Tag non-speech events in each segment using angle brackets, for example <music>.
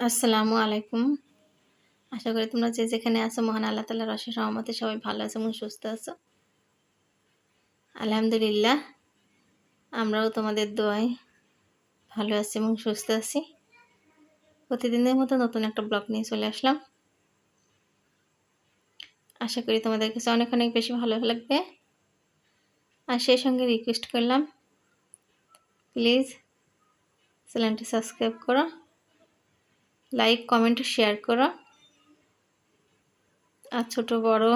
আসসালামু আলাইকুম। আশা করি তোমরা যে যেখানে আছো, মহান আল্লাহ তালার অশেষ সহমতে সবাই ভালো আছো এবং সুস্থ আছো। আলহামদুলিল্লাহ, আমরাও তোমাদের দোয়ায় ভালো আছি এবং সুস্থ আছি। প্রতিদিনের মতো নতুন একটা ব্লগ নিয়ে চলে আসলাম। আশা করি তোমাদের কাছে অনেক অনেক বেশি ভালো লাগবে। আর সেই সঙ্গে রিকোয়েস্ট করলাম প্লিজ চ্যানেলটি সাবস্ক্রাইব করো। লাইক কমেন্ট শেয়ার করো। আর ছোট, বড়,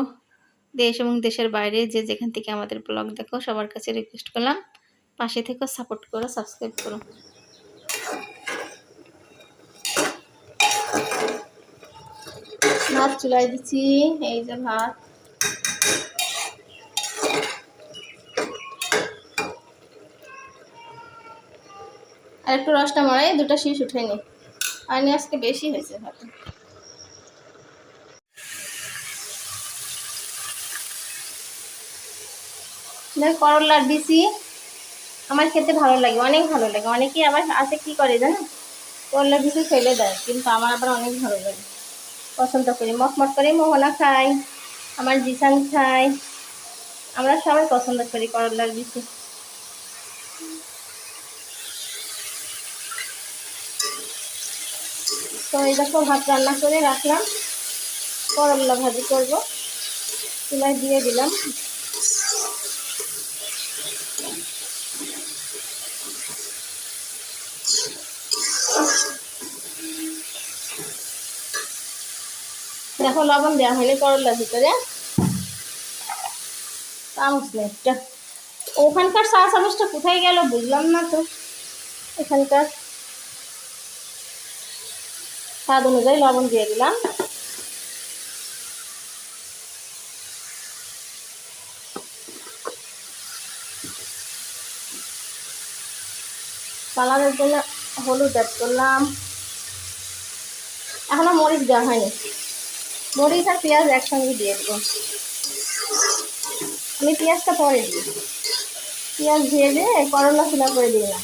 দেশ এবং দেশের বাইরে যে যেখান থেকে আমাদের ব্লগ দেখো, সবার কাছে রিকোয়েস্ট করলাম। পাশে থেকে সাপোর্ট করো সাবস্ক্রাইব করো। ভাত চুলাই দিচ্ছি, এই যে ভাত। আর একটু রসটা মারাই দুটো শীষ উঠে নি। আর নি আজকে বেশি হয়েছে দেখ, করলার বিচি আমার খেতে ভালো লাগে, অনেক ভালো লাগে। অনেকেই আবার আছে কি করে জানো? করলার বিচি ফেলে দেয়, কিন্তু আমার আবার অনেক ভালো লাগে। পছন্দ করি মটমট করে, মোহনা খাই, আমার জিসান খাই। আমরা সবাই পছন্দ করি করলার বিচি। তো এই দেখো ভাত রান্না করে রাখলাম। করলা ভাজি করব। চুলায় দিয়ে দিলাম। দেখো লবণ দেওয়া হয়নি করলার ভিতরে। চামচ একটা। ওখানকার চা চামচটা কোথায় গেল বুঝলাম না তো। এখানকার স্বাদ অনুযায়ী লবণ দিয়ে দিলাম। কালারের জন্য হলুদ অ্যাড করলাম। এখনও মরিচ দেওয়া হয়নি। মরিচ আর পেঁয়াজ একসঙ্গে দিয়ে দেবো। আমি পেঁয়াজটা পরে দিই। পেঁয়াজ দিয়ে করলা ফিলা করে না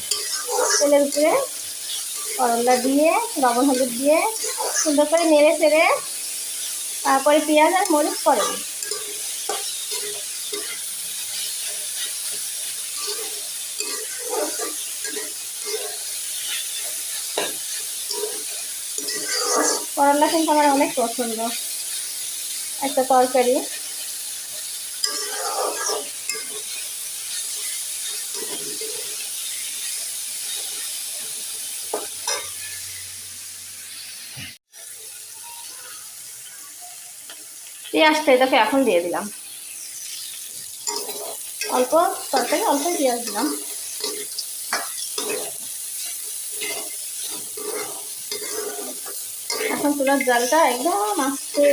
তেলের উপরে করলা দিয়ে, লবণ হলুদ দিয়ে সুন্দর করে নেড়ে ফেড়ে তারপরে পেঁয়াজ আর মরিচ করে করলা কিন্তু আমার অনেক পছন্দ, একটা তরকারি। পেঁয়াজটা এটাকে এখন দিয়ে দিলাম। অল্প তরকারি, অল্প পেঁয়াজ দিলাম। এখন চুলার জালটা একদম আস্তে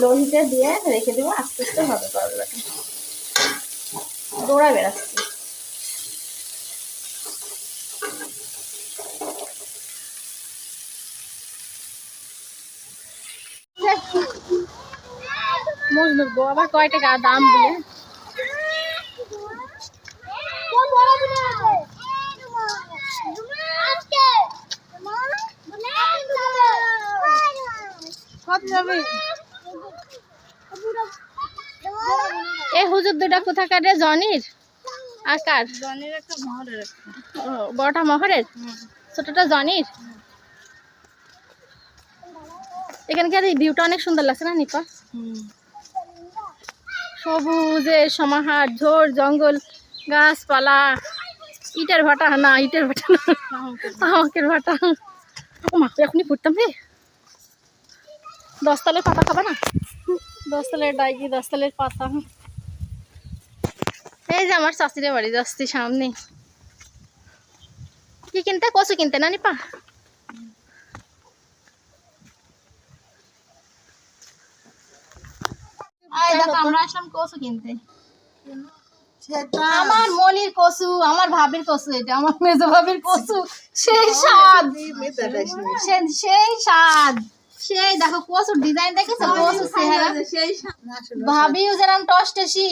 লোহিতে দিয়ে রেখে দেবো, আস্তে আস্তে হবে করলাটা দৌড়া বেড়াচ্ছে মজনুর বউ আবার কয় টাকা দাম বলে? এই হুজুর দুটা কোথাকার রে? জনির? আকার? বড়টা মহরের? ছোটটা জনির? এখানকার এই ভিউটা অনেক সুন্দর লাগছে না নিপা সবুজের সমাহার ঝোড় জঙ্গল গাছপালা। ইটের ভাটা না ইটের ভাটা না। আমাকের ভাটা। ও মা এখনই ফুটতাম রে। দশতলের পাতা খাবে না? দশতলের ডাইকি দশতলের পাতা। এই যে আমার শাশুড়ি বাড়ি যাচ্ছি সামনে। কি কিনতে? কচু কিনতে না নিপা আয় দেখো আমরা আসলাম কচু কিনতে আমার মনির কচু আমার ভাবির কচু এটা আমার মেজো ভাবির কচু সেই স্বাদ সে- সেই স্বাদ সেই দেখো কচুর ডিজাইন দেখেছ কচু চেহারা ভাবিও যেরকম টসটেসি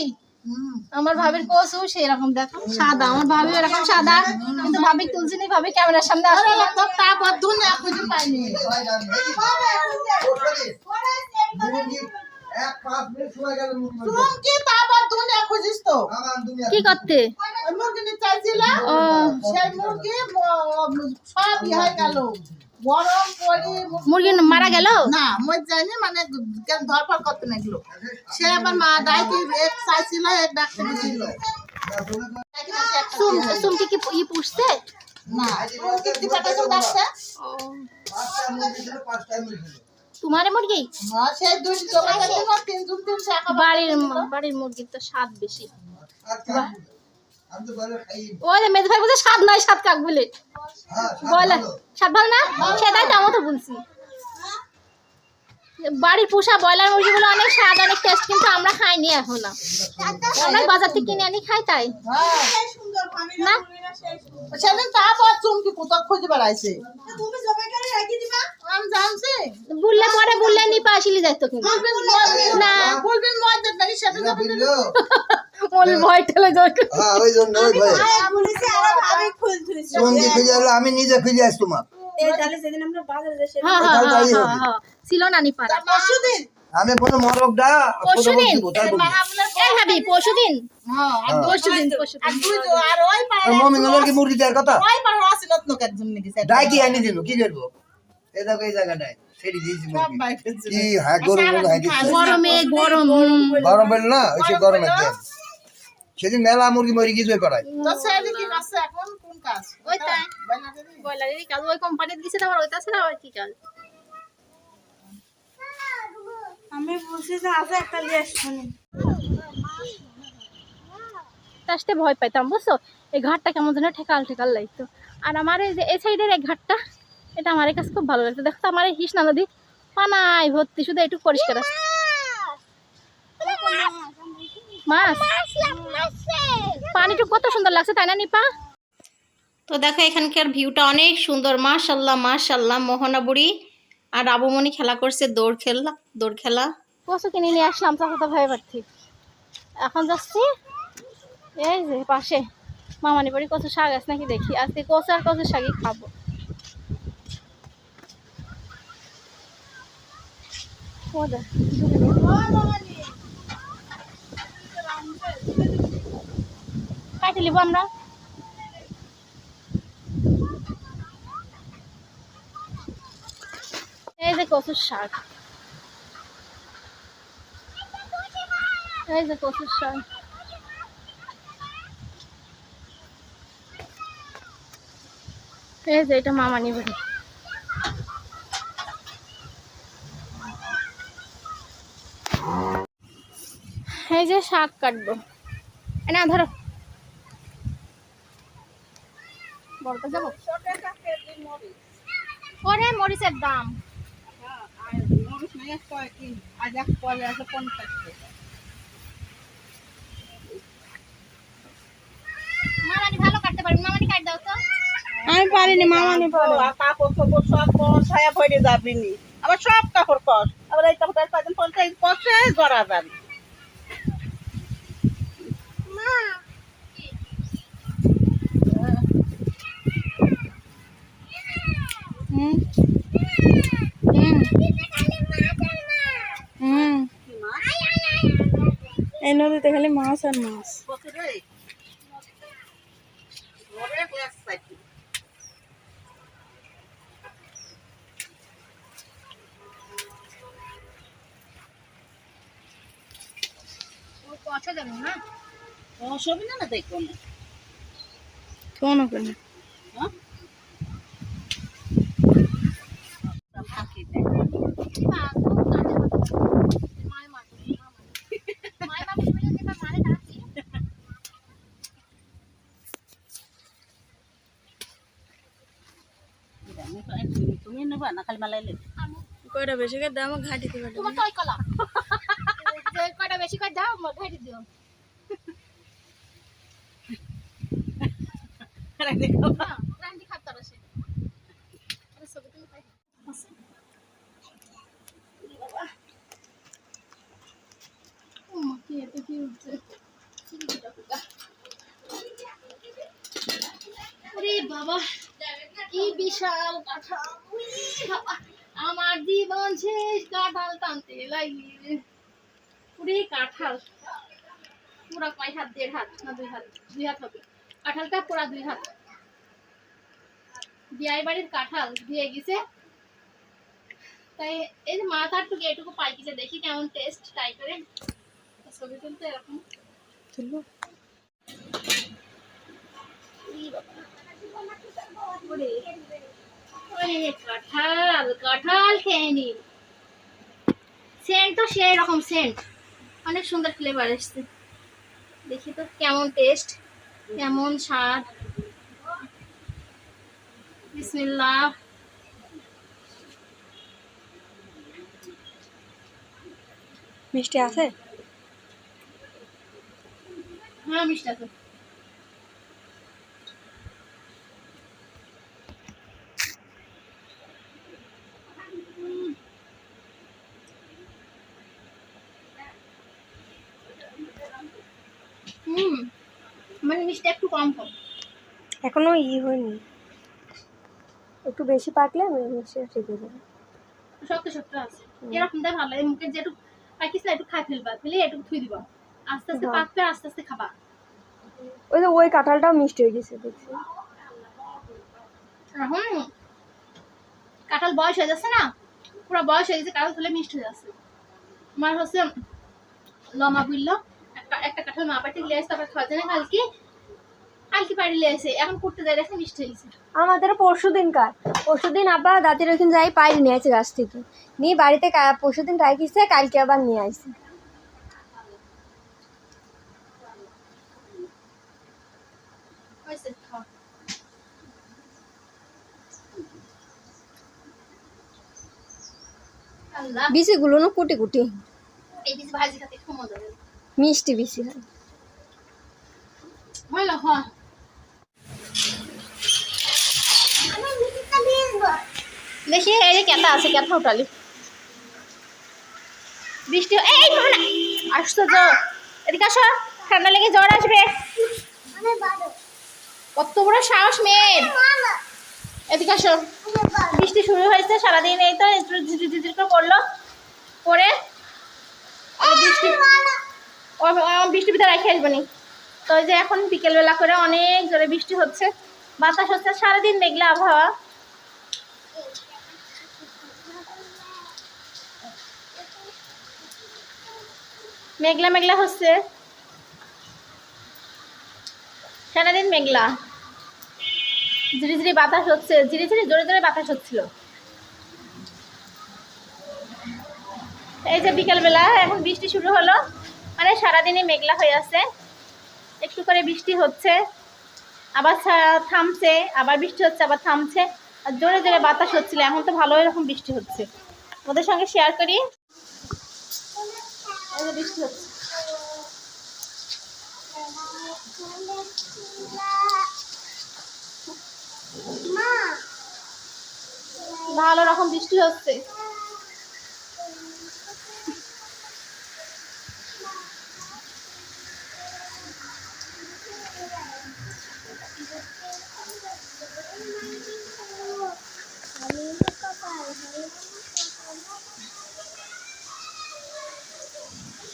আমার ভাবির কচু সেরকম দেখো সাদা আমার ভাবি এরকম সাদা কিন্তু ভাবি তুলসিনি ভাবি ক্যামেরার সামনে না। আবার দুনে খুঁজে পাইনি চুমকি তা আবার দুনে খুঁজিস তো। কি করতে? ওই মুরগি চাইছিলাম সেই মুরগি সব ই হয়ে গেল। মুরগি মারা গেল? না মই জানি মানে কেন ধরপড় করতে লাগল সে আবার মা ডাইকে এক চাইছিল এক দিছিল। সুমটি কি ই পুষছে? না মুরগি মুরগি দুই জন তিন টাকা বাড়ির বাড়ির মুরগির তো স্বাদ বেশি। ওই যে ভাই বলছে স্বাদ নয় স্বাদ কাক বলে? বলে স্বাদ ভালো না? সেটাই তো আমার তো বলছি। বাড়ির পোষা ব্রয়লার মুরগিগুলো অনেক স্বাদ অনেক টেস্ট কিন্তু আমরা খাইনি এখন না আমরা বাজার থেকে কিনে আনি খাই তাই। না সেদিন তা চুমকি পুতক খুঁজে বেড়াইছে। বললে পরে বললে নিপা আসিলি যাইতো কিন্তু। না। বলবেন মজা নাকি সেটা যাবে ওই <laughs> ভয় ঠেলে যায় হ্যাঁ ওই জন্য ওই ভয়ে। সঙ্গী খুঁজে এলো আমি নিজে খুঁজে আসি তোমার হ্যাঁ হ্যাঁ হ্যাঁ হ্যাঁ, হ্যাঁ ছিল না নিপারা পরশুদিন? আমি কোনো মরকটা পরশুদিন? দিব এই ভাবি পরশুদিন হ্যাঁ আর পরশুদিন আর আর ওই আর কি মুরগি দেওয়ার কথা? ওই। কি আনি দিল কি করব? এই দেখো এই জায়গাটায় সেটি দিয়েছি সব মুরগি বাইরে ছিল। কি হ্যাঁ গরম গরম দিচ্ছে গরমে গরম। গরম পেল না? ওই সে গরমের তেল সেদিন মেলা মুরগি মরি গিয়েছে ওই পাড়ায়। তো সেদিন কি কাজ এখন? কোন কাজ? ওই তাই। বাইনাদেরই? কাজ। ওই কোম্পানিতে দিছে তারপর ওইটা ছাড়া আর কি কাজ? আমি বলছি যে আছে একটা লিয়ে শুনি আসতে ভয় পাইতাম বুঝছ? এই ঘাটটা কেমন যেন ঠেকাল ঠেকাল লাগতো। আর আমার এই যে এই সাইডের এই ঘাটটা এটা আমার কাছে খুব ভালো লাগতো দেখতো আমার এই হিসনা নদী। পানায় ভর্তি শুধু একটু পরিষ্কার আছে। মাছ? পানিটা কত সুন্দর লাগছে তাই না নিপা? তো দেখো এখানকার ভিউটা অনেক সুন্দর। মাশাল্লাহ মাশাল্লাহ মোহনা বুড়ি আর আবুমণি খেলা করছে দৌড় খেলা দৌড় খেলা। কচু কিনে নিয়ে আসলাম চাচাতো ভাই বাড়ি এখন যাচ্ছি এই যে পাশে। মামানি বাড়ি কচু শাক আছে নাকি দেখি আজকে কচু আর কচু শাকই খাব ও দেখ, কাটে লিবো আমরা। এই যে কচুর শাক। এই যে কচুর শাক। এই যে এটা মামানি বাড়ি এই যে শাক কাটবো না ধরো বলতে যাব ওরে মরিচের দাম মরিচ নাই এক কয়েকটি, আজ এক পরে আছে পঞ্চাশ টাকা। মামানি ভালো কাটতে পারবি মামানি কাট দাও তো আমি পারিনি মামা নি পারে কাপড় সব ছায়া ভরে আবার সব কাপড় কষ। আবার এই কাপড় কয়দিন পর থেকে কষে জড়া যাবে। এই নদীতে খালি মাছ আর মাছ। যাবে না? অসুবিধা না। কোন ওখানে হ্যাঁ? ফাঁকি দেয়। তুমি না? খালি মালাইলে কয়টা বেশি করে দাম ঘাটিতে পাঠাবো তোমার তো ওই কলা। যে কয়টা বেশি করে দাও ঘাইতে দিও। না রান্দি খাতে পারছে আরে সব তুমি খাই ও মা কি এত কি উঠছে আরে বাবা কি বিশাল কাঁঠাল। বাবা, আমার জীবন শেষ কাঁঠাল টানতে লাগি পুরি কাঁঠাল। পুরা কয় হাত দেড় হাত না দুই হাত দুই হাত হবে। কাঁঠালটা পুরা দুই হাত। বিয়াই বাড়ির কাঁঠাল দিয়ে গেছে। তাই এই যে মাথার টুকু এটুকু পাই গেছে। দেখি কেমন টেস্ট ট্রাই করে। ছবি তুলতে এরকম। বাবা। কাঁঠাল কাঁঠাল খেয়ে নি সেন্ট তো সেই রকম সেন্ট অনেক সুন্দর ফ্লেভার এসছে। দেখি তো কেমন টেস্ট কেমন স্বাদ। বিসমিল্লাহ। মিষ্টি আছে? হ্যাঁ মিষ্টি আছে। মানে মিষ্টি একটু কম কম। এখনও ই হয়নি। একটু বেশি পাকলে আমি মিষ্টি ঠিক হয়ে যাবে শক্ত শক্ত আছে এরকম দেয় ভালো লাগে। মুখে যেটুকু পাকিস না একটু খাই ফেলবা। ফেলে একটু থুই দিবা। আস্তে আস্তে। পাকবে আস্তে আস্তে খাবা। ওই যে ওই কাঁঠালটাও মিষ্টি হয়ে গেছে দেখছি। এখন কাঁঠাল বয়স হয়ে যাচ্ছে না? পুরো বয়স হয়ে গেছে কাঁঠাল তুলে মিষ্টি হয়ে যাচ্ছে। আমার হচ্ছে লমা বুঝলো একটা কাঁঠাল মা বাড়িতে লিয়ে আসে তারপর খাওয়া যায় না কালকে কালকে বাড়ি আসে। এখন করতে যাই দেখে মিষ্টি হয়ে গেছে আমাদের পরশু দিন কার পরশু দিন আবার দাদির ওখানে যাই পাইল নিয়ে আসে গাছ থেকে। নিয়ে বাড়িতে পরশু দিন রাখিছে কালকে আবার নিয়ে হয়েছে আল্লাহ। বিচিগুলো না কুটি কুটি। এই বিচ ভাজি খেতে খুব মজা লাগে। মিষ্টি বেশি হয়। হয়। দেখি এই যে কেতা আছে কেতা উঠালি। বৃষ্টি এই মোহনা আশ্চর্য এদিকে আসো ঠান্ডা লেগে জ্বর আসবে। কত বড় সাহস মেয়ের। এদিকে আসো। বৃষ্টি শুরু হয়েছে সারাদিন এই তো একটু ঝিঝি ঝিঝি করে পড়ল। পরে আর বৃষ্টি ভিতরে রেখে আসবে নি। তো ওই যে এখন বিকেলবেলা করে অনেক জোরে বৃষ্টি হচ্ছে। বাতাস হচ্ছে, সারাদিন মেঘলা আবহাওয়া। মেঘলা মেঘলা হচ্ছে। সারাদিন মেঘলা। ঝিরি ঝিরি বাতাস হচ্ছে, ঝিরি ঝিরি জোরে জোরে বাতাস হচ্ছিল। এই যে বিকেলবেলা এখন বৃষ্টি শুরু হলো। মানে সারাদিনই মেঘলা হয়ে আছে। একটু করে বৃষ্টি হচ্ছে, আবার থামছে, আবার বৃষ্টি হচ্ছে, আবার থামছে, আর জোরে জোরে বাতাস হচ্ছিল, এখন তো ভালো এরকম বৃষ্টি হচ্ছে। ওদের সঙ্গে শেয়ার করি। বৃষ্টি হচ্ছে। ভালো রকম বৃষ্টি হচ্ছে।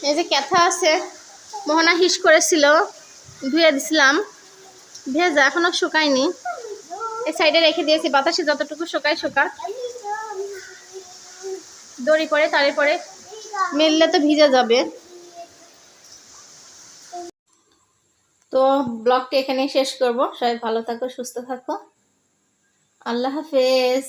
এই যে ক্যাথা আছে, মোহনা হিস করেছিল, ধুয়ে দিছিলাম। ভেজা, এখনও শুকায়নি। এই সাইডে রেখে দিয়েছি, বাতাসে যতটুকু শুকায় শুকাক। দড়ি পরে তারে পরে, মেললে তো ভিজে যাবে। তো ব্লগটি এখানে শেষ করব। সবাই ভালো থাকো, সুস্থ থাকো। আল্লাহ হাফেজ।